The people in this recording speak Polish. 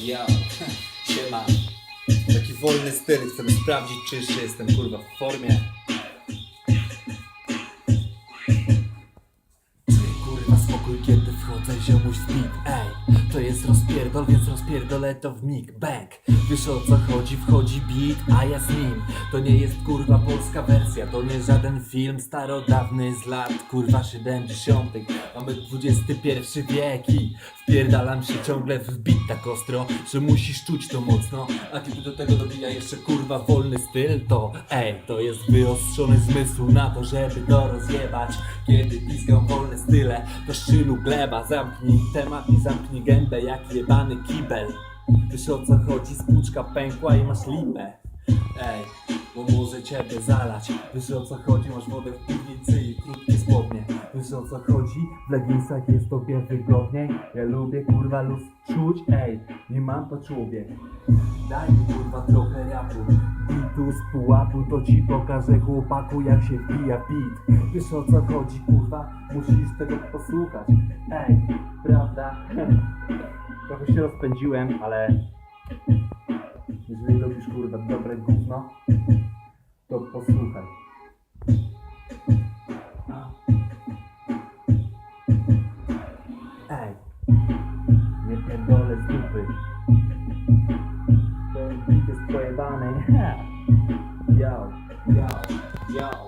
Ja, siema. Taki wolny styl, chcemy sprawdzić, czy jeszcze jestem kurwa w formie. Ty kurwa spokój kiedy wchodzę ziomuś w beat Ej, to jest rozpierdol, więc rozpierdolę to w mig Bang, wiesz o co chodzi, wchodzi beat, a ja z nim. To nie jest kurwa polska wersja, to nie żaden film starodawny z lat kurwa 70 Mamy XXI wiek i wpierdalam się ciągle w beat tak ostro Że musisz czuć to mocno, a kiedy do tego dobija jeszcze kurwa wolny styl To ej, to jest wyostrzony zmysł na to, żeby to rozjebać. Kiedy piskam wolne style, to szczylu gleba Zamknij temat i zamknij gębę jak jebany kibel Wiesz o co chodzi, spłuczka pękła i masz lipę. Ej, bo może ciebie zalać. Wiesz o co chodzi, masz wodę w piwnicy i krótkie spodnie. Wiesz o co chodzi, w leginsach jest tobie wygodniej Ja lubię kurwa luz czuć, ej, nie mam to człowiek. Daj mi kurwa trochę rapu. Bitu z pułapu to ci pokażę chłopaku jak się wbija beat. Wiesz o co chodzi kurwa, musisz tego posłuchać. Ej, prawda? Trochę się rozpędziłem, ale jeżeli lubisz kurwa dobre gówno, to posłuchaj. Ej, nie pierdolę z dupy. To jest pojebane. Yo, yo, yo.